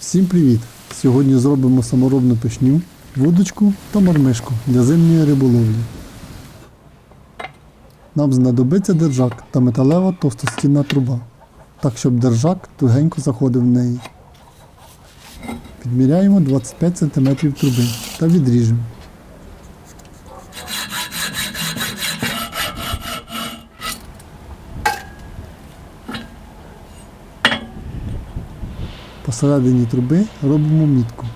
Всім привіт! Сьогодні зробимо саморобну пишню, вудочку та мармишку для зимньої риболовлі. Нам знадобиться держак та металева товстостінна труба, так щоб держак тугенько заходив в неї. Підміряємо 25 см труби та відріжемо. Посередині труби робимо мітку.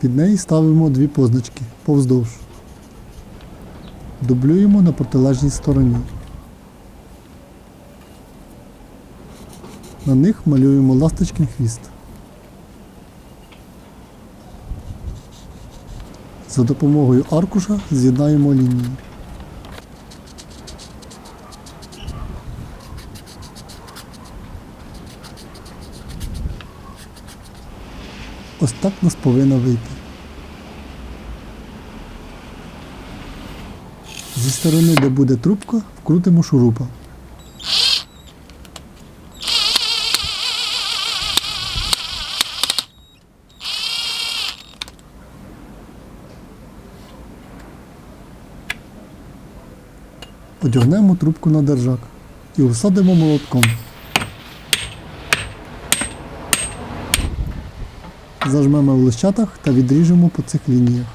Під неї ставимо дві позначки повздовж. Дублюємо на протилежній стороні. На них малюємо ласточкин хвіст. За допомогою аркуша з'єднаємо лінії. Так нас повинно вийти. Зі сторони, де буде трубка, вкрутимо шурупа. Одягнемо трубку на держак і усадимо молотком. Зажмемо в лищатах та відріжемо по цих лініях.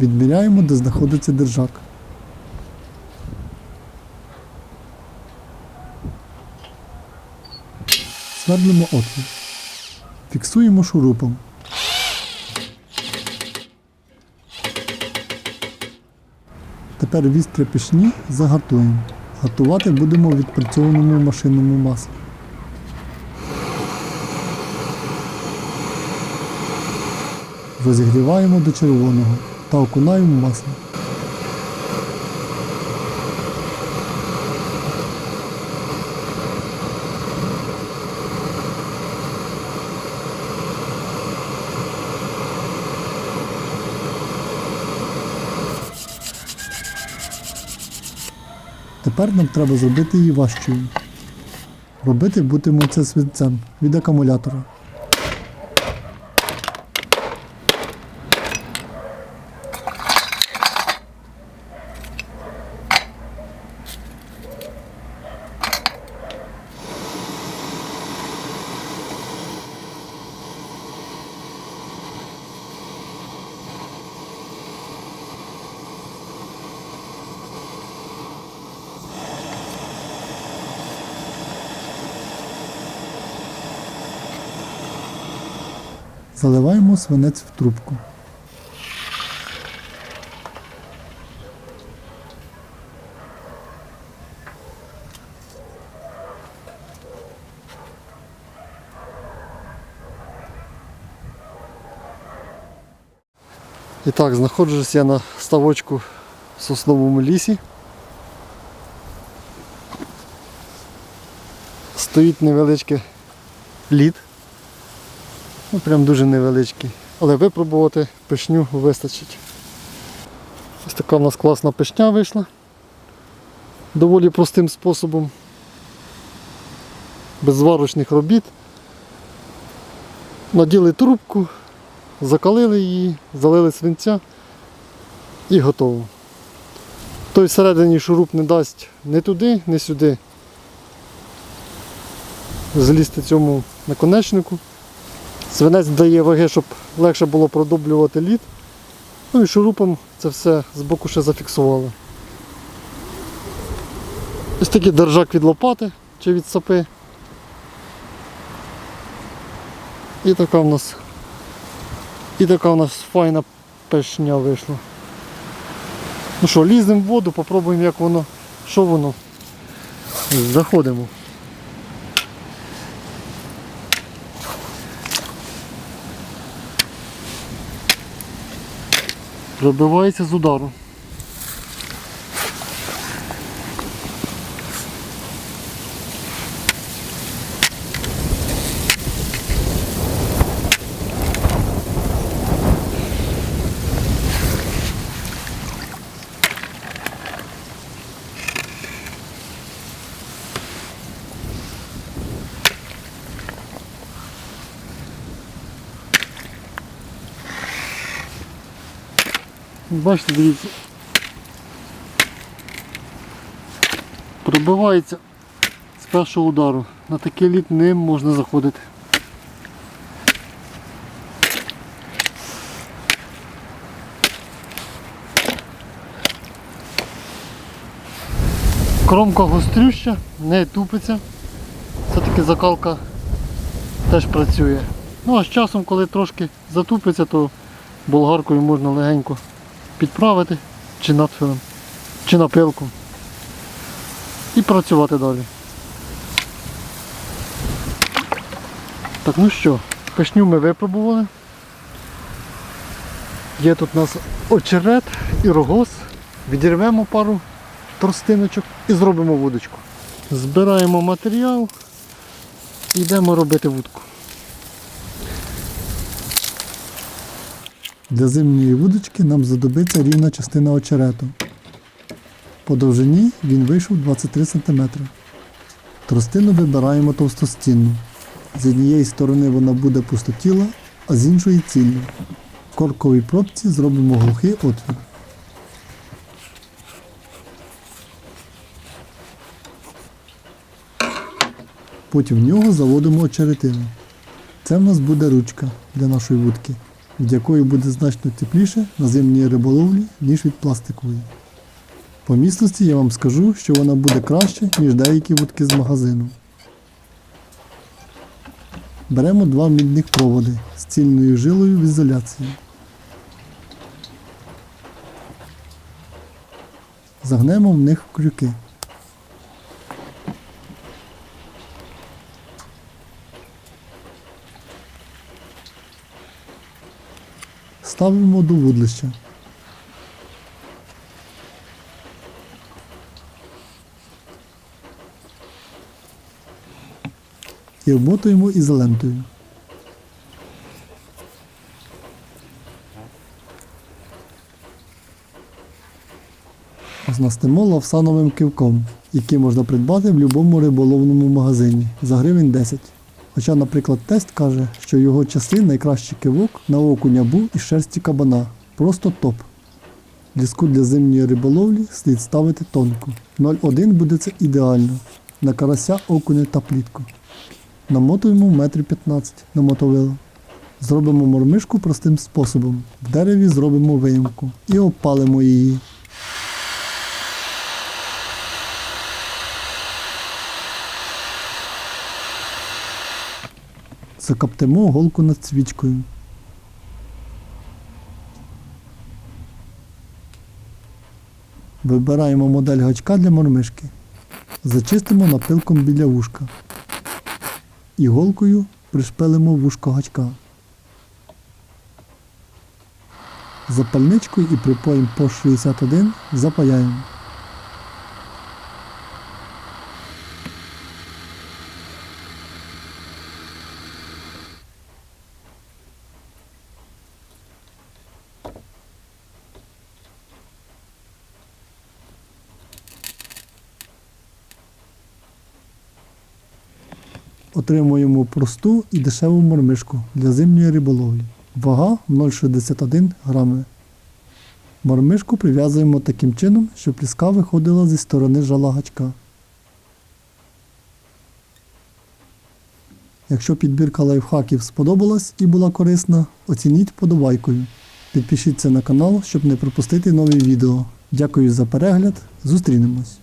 Відміряємо, де знаходиться держак. Свердлимо отвір. Фіксуємо шурупом. Тепер вістря пішні загартуємо. Гартувати будемо в відпрацьованому машинному маслі. Розігріваємо до червоного та окунаємо масло. Тепер нам треба зробити її важчою. Робити будемо це свинцем від акумулятора. Заливаємо свинець в трубку. І так, знаходжусь я на ставочку в сосновому лісі. Стоїть невеличкий лід. Ну, прям дуже невеличкий. Але випробувати пишню вистачить. Ось така в нас класна пишня вийшла. Доволі простим способом. Без зварочних робіт. Наділи трубку, закалили її, залили свинця і готово. Той всередині шуруп не дасть ні туди, ні сюди. Злізти цьому наконечнику. Свинець дає ваги, щоб легше було продублювати лід. Ну і шурупом це все з боку ще зафіксували. Ось такий держак від лопати чи від сапи. І така в нас і така в нас файна пешня вийшла. Ну що, ліземо в воду, попробуємо як воно, що воно. Заходимо. Пробивається з удару. Бачите, дивіться. Пробивається з першого удару. На такий лід ним можна заходити. Кромка гострюща, не тупиться. Все-таки закалка теж працює. Ну а з часом, коли трошки затупиться, то болгаркою можна легенько підправити чи надфилем, чи напилком. І працювати далі. Так, ну що, пишню ми випробували. Є тут у нас очерет і рогоз. Відірвемо пару тростиночок і зробимо вудочку. Збираємо матеріал і йдемо робити вудку. Для зимньої вудочки нам знадобиться рівна частина очерету. По довжині він вийшов 23 см. Тростину вибираємо товстостінну. З однієї сторони вона буде пустотіла, а з іншої цільна. В корковій пробці зробимо глухий отвір. Потім в нього заводимо очеретину. Це в нас буде ручка для нашої вудки, від якої буде значно тепліше на зимній риболовлі, ніж від пластикової. По міцності я вам скажу, що вона буде краще, ніж деякі вудки з магазину. Беремо два мідних проводи з цільною жилою в ізоляції. Загнемо в них крюки. Ставимо до вудлища. І обмотуємо ізолентою. Оснастимо лавсановим кивком, який можна придбати в будь-якому риболовному магазині за гривень 10. Хоча, наприклад, тест каже, що його часи найкращий кивок на окуня був із шерсті кабана. Просто топ. Ліску для зимньої риболовлі слід ставити тонко. 0,1 буде це ідеально. На карася, окуня та плітку. Намотуємо метр 15 на мотовило. Зробимо мормишку простим способом. В дереві зробимо виїмку і опалимо її. Закоптимо голку над свічкою. Вибираємо модель гачка для мормишки. Зачистимо напилком біля вушка. Іголкою пришпилимо вушко гачка. Запальничкою і припоєм по 61 запаяємо. Отримуємо просту і дешеву мормишку для зимньої риболовлі. Вага 0,61 грами. Мормишку прив'язуємо таким чином, щоб ліска виходила зі сторони жала гачка. Якщо підбірка лайфхаків сподобалась і була корисна, оцініть подобайкою. Підпишіться на канал, щоб не пропустити нові відео. Дякую за перегляд. Зустрінемось!